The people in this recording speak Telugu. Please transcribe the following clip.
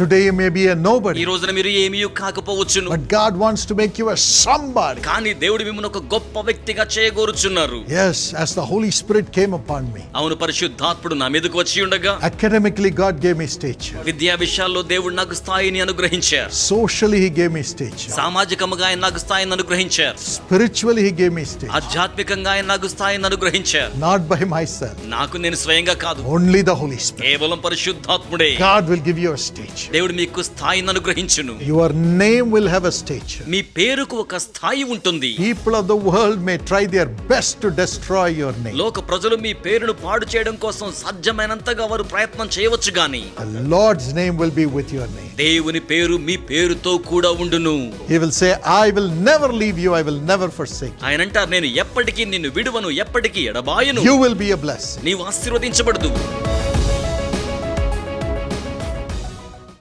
Today you may be a ఈ nobody, రోజున మీరు ఏమీ కాకపోవచ్చును but God wants to make you a somebody. కానీ దేవుడు మిమ్మల్ని ఒక గొప్ప వ్యక్తిగా చేయగోరుచున్నారు Yes, as the Holy Spirit came upon me. అవును పరిశుద్ధాత్ముడు నా మీదకు వచ్చి ఉండగా Academically, God gave me stature. విద్యా విషయాల్లో దేవుడు నాకు స్థాయిని అనుగ్రహించారు Socially, He gave me stature. సామాజికంగా ఆయన నాకు స్థాయిని అనుగ్రహించారు Spiritually, He gave me stature. ఆధ్యాత్మికంగా ఆయన నాకు స్థాయిని అనుగ్రహించారు Not by myself, నాకు నేను స్వయంగా కాదు only the Holy Spirit. కేవలం పరిశుద్ధాత్ముడే God will give you a stature. దేవుడు మీకు స్థాయిని అనుగ్రహించును. Your name will have a stage మీ పేరుకు ఒక స్థాయి ఉంటుంది. People of the world may try their best to destroy your name లోక ప్రజలు మీ పేరును పాడు చేయడం కోసం సాధ్యమైనంతగా వారు ప్రయత్నం చేయవచ్చు గాని. The Lord's name will be with your name దేవుని పేరు మీ పేరుతో కూడా ఉండును. He will say I will never leave you I will never forsake ఆయన అంటారు నేను ఎప్పటికీ నిన్ను విడువను ఎప్పటికీ ఎడబాయను. You will be a bless నీవు ఆశీర్వదించబడుదు.